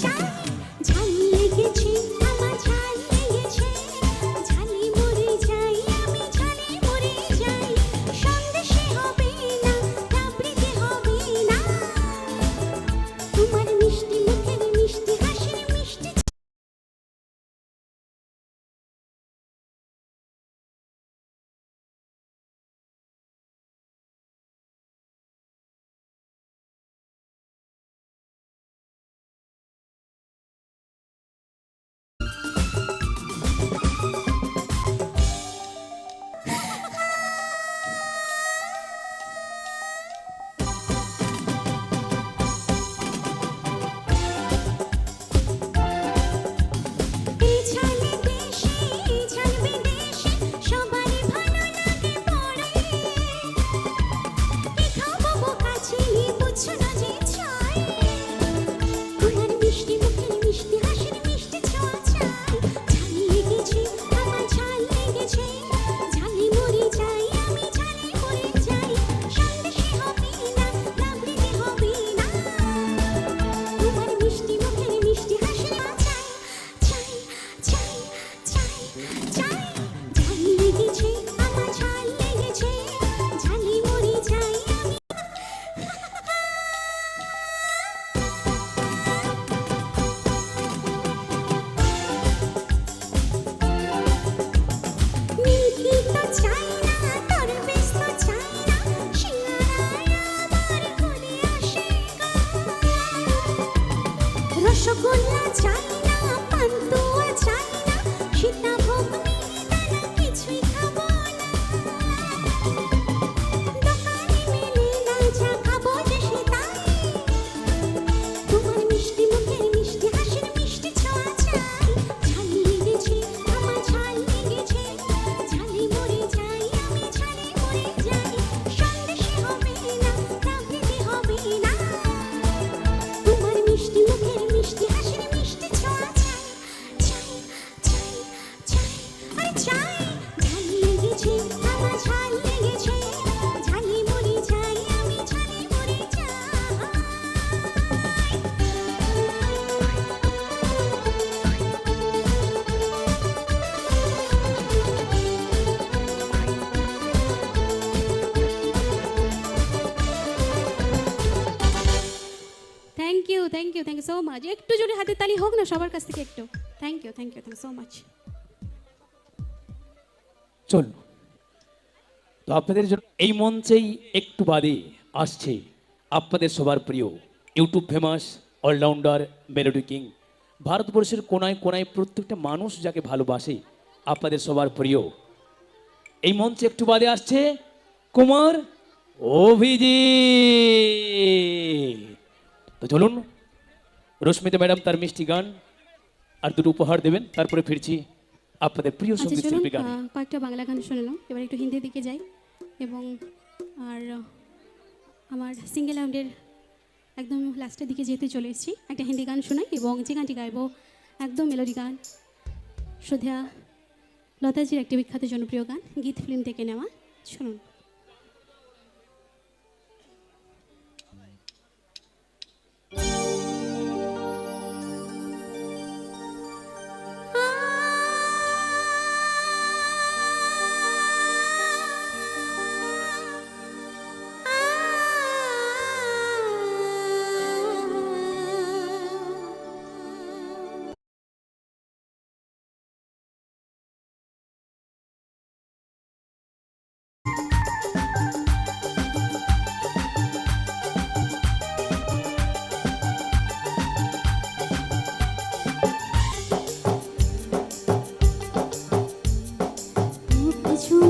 小雨 you thank you thank you so much একটু জোরে হাতের তালি হোক না, সবার কাছ থেকে একটু। Thank you thank you thank so much চলুন। তো আপনাদের জন্য এই মঞ্চেই একটু বাদে আসছে আপনাদের সবার প্রিয় YouTube famous allrounder melody king ভারতবর্ষের কোনায় কোনায় প্রত্যেকটা মানুষ যাকে ভালোবাসে, আপনাদের সবার প্রিয়। এই মঞ্চে একটু বাদে আসছে কুমার অভিজিৎ। তো চলুন রশ্মিতা ম্যাডাম তার মিষ্টি গান আর দুটো উপহার দেবেন তারপরে ফিরছি আপনাদের প্রিয় আচ্ছা সংগীত শিল্পী গান। কয়েকটা বাংলা গান শুনলাম এবার একটু হিন্দির দিকে যাই এবং আর আমার সিঙ্গেল রাউন্ডের একদম লাস্টের দিকে যেতে চলে এসেছি একটা হিন্দি গান শোনাই এবং যে গানটি গাইবো একদম মেলোডি গান শ্রদ্ধা লতাজির একটি বিখ্যাত জনপ্রিয় গান গীত ফিল্ম থেকে নেওয়া শুনুন 出